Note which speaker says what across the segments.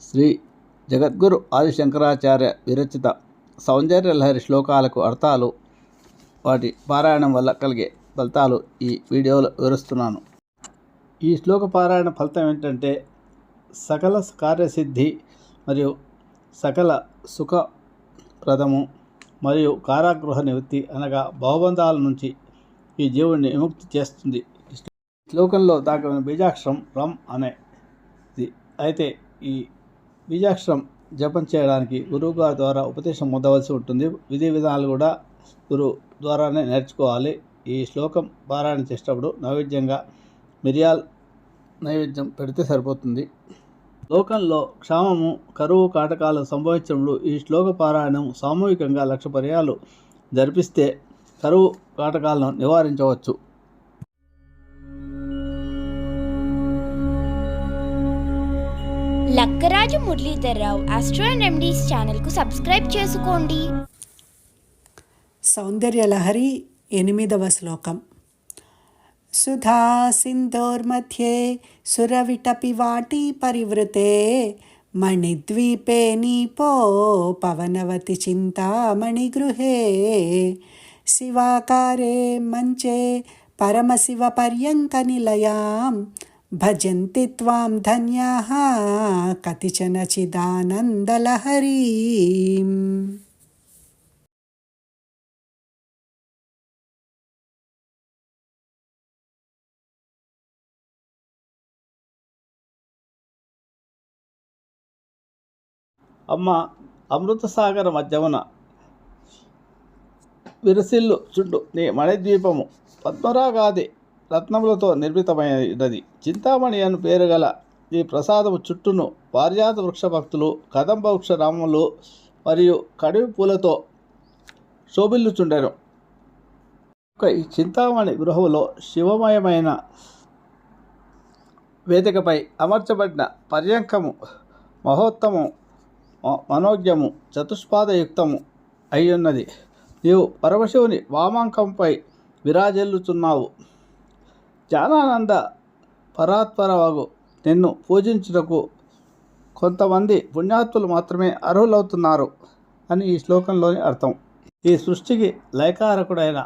Speaker 1: శ్రీ జగద్గురు ఆదిశంకరాచార్య విరచిత సౌందర్యలహరి శ్లోకాలకు అర్థాలు వాటి పారాయణం వల్ల కలిగే ఫలితాలు ఈ వీడియోలో వివరిస్తున్నాను. ఈ శ్లోక పారాయణ ఫలితం ఏంటంటే సకల కార్యసిద్ధి మరియు సకల సుఖప్రదము మరియు కారాగృహ నివృత్తి అనగా భవబంధాల నుంచి ఈ జీవుడిని విముక్తి చేస్తుంది. శ్లోకంలో దాగిన బీజాక్షరం రమ్ అనేది అయితే ఈ బీజాక్షరం జపం చేయడానికి గురువు గారి ద్వారా ఉపదేశం పొందవలసి ఉంటుంది. విధి విధానాలు కూడా గురువు ద్వారానే నేర్చుకోవాలి. ఈ శ్లోకం పారాయణ చేసేటప్పుడు నైవేద్యంగా మిరియాల్ నైవేద్యం పెడితే సరిపోతుంది. లోకంలో క్షామము కరువు కాటకాలు సంభవించడంలో ఈ శ్లోక పారాయణం సామూహికంగా లక్ష పర్యాలు జరిపిస్తే కరువు కాటకాలను నివారించవచ్చు.
Speaker 2: Purandharaju Muralidhar Rao astro and MDs ఛానల్కు సబ్స్క్రైబ్ చేసుకోండి.
Speaker 3: సౌందర్యలహరి ఎనిమిదవ శ్లోకం. సుధా సింధోర్మధ్యే సురవిటపి వాటి పరివృతే మణిద్వీపే నీపో పవనవతి చింతామణి గృహే. శివాకారే మంచే పరమశివ పర్యంక నిలయాం భజంతి త్వాం ధన్యా కతిచన చిదానందలహరీ
Speaker 1: అమ్మ అమృతసాగర మధ్యమున విరసిల్లు చుండు నీ మణిద్వీపము పద్మరాగాది రత్నములతో నిర్మితమైనది. చింతామణి అను పేరు గల ఈ ప్రసాదము చుట్టూను పారిజాత వృక్ష భక్తులు కదంబ వృక్ష రామములు మరియు కడివి పూలతో శోభిల్లుచుండెను. ఒక ఈ చింతామణి గృహములో శివమయమైన వేదికపై అమర్చబడిన పర్యంకము మహోత్తము మనోజ్ఞము చతుష్పాదయుక్తము అయ్యున్నది. నీవు పరమశివుని వామాంకంపై విరాజిల్లుచున్నావు. జ్ఞానానంద పరాత్పరవాగు నిన్ను పూజించుటకు కొంతమంది పుణ్యాత్ములు మాత్రమే అర్హులవుతున్నారు అని ఈ శ్లోకంలోని అర్థం. ఈ సృష్టికి లయకారకుడైన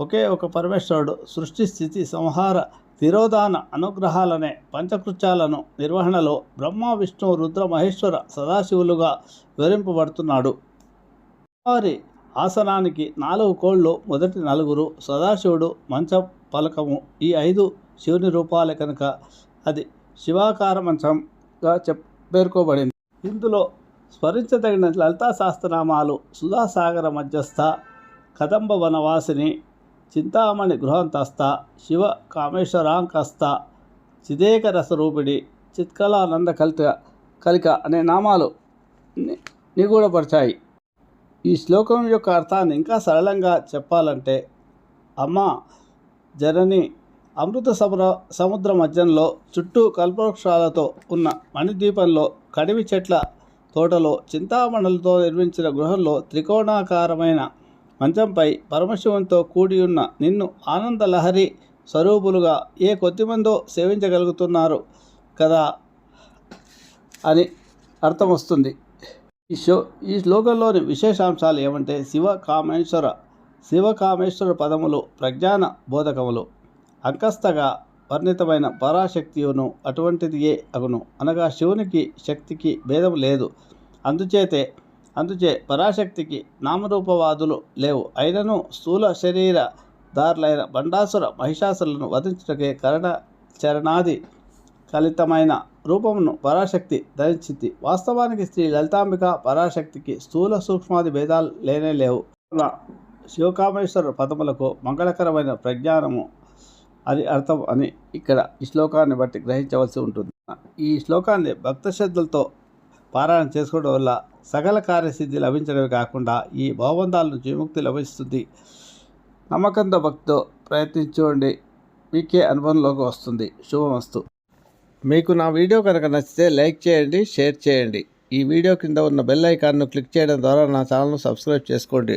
Speaker 1: ఒకే ఒక పరమేశ్వరుడు సృష్టి స్థితి సంహార తిరోధాన అనుగ్రహాలనే పంచకృత్యాలను నిర్వహణలో బ్రహ్మ విష్ణు రుద్ర మహేశ్వర సదాశివులుగా వివరింపబడుతున్నాడు. వారి ఆసనానికి నాలుగు కోళ్ళు మొదటి నలుగురు సదాశివుడు మంచ పలకము. ఈ ఐదు శివుని రూపాలే కనుక అది శివాకార మంచంగా చెప్ పేర్కోబడింది. ఇందులో స్మరించదగిన లలితా సహస్రనామాలు సుధాసాగర మధ్యస్థ కదంబ వనవాసిని చింతామణి గృహంతస్థ శివ కామేశ్వరాంకస్థ చిదేక రసరూపిడి చిత్కలానంద కలిత కలిక అనే నామాలు ని- నిగూఢపరిచాయి. ఈ శ్లోకం యొక్క అర్థాన్ని ఇంకా సరళంగా చెప్పాలంటే అమ్మ జరని అమృత సముద్ర సముద్ర మధ్యంలో చుట్టూ కల్పవృక్షాలతో ఉన్న మణిద్వీపంలో కడివి చెట్ల తోటలో చింతామణులతో నిర్మించిన గృహంలో త్రికోణాకారమైన మంచంపై పరమశివంతో కూడి ఉన్న నిన్ను ఆనందలహరి స్వరూపులుగా ఏ కొద్దిమందో సేవించగలుగుతున్నారు కదా అని అర్థం వస్తుంది ఈ షో ఈ శ్లోకంలోని విశేషాంశాలు ఏమంటే శివ కామేశ్వర శివకామేశ్వర పదములు ప్రజ్ఞాన బోధకములు. అంకస్తగా వర్ణితమైన పరాశక్తియును అటువంటిదియే అగును? అనగా శివునికి శక్తికి భేదం లేదు. అందుచేతే అందుచే పరాశక్తికి నామరూపవాదులు లేవు. అయినను స్థూల శరీర దారులైన బండాసుర మహిషాసులను వధించుటకే కరణ చరణాది కలితమైన రూపమును పరాశక్తి ధరించింది వాస్తవానికి స్త్రీ లలితాంబిక పరాశక్తికి స్థూల సూక్ష్మాది భేదాలు లేనే లేవు. శివకామేశ్వర పదములకు మంగళకరమైన ప్రజ్ఞానము అని అర్థం అని ఇక్కడ ఈ శ్లోకాన్ని బట్టి గ్రహించవలసి ఉంటుంది. ఈ శ్లోకాన్ని భక్త శ్రద్ధలతో పారాయణ చేసుకోవడం వల్ల సకల కార్యసిద్ధి లభించడమే కాకుండా ఈ భావబంధాల నుంచి విముక్తి లభిస్తుంది. నమ్మకంతో భక్తితో ప్రయత్నించుకోండి మీకే అనుభవంలోకి వస్తుంది. శుభమస్తు. మీకు నా వీడియో కనుక నచ్చితే లైక్ చేయండి షేర్ చేయండి. ఈ వీడియో కింద ఉన్న బెల్ ఐకాన్ను క్లిక్ చేయడం ద్వారా నా ఛానల్ను సబ్స్క్రైబ్ చేసుకోండి.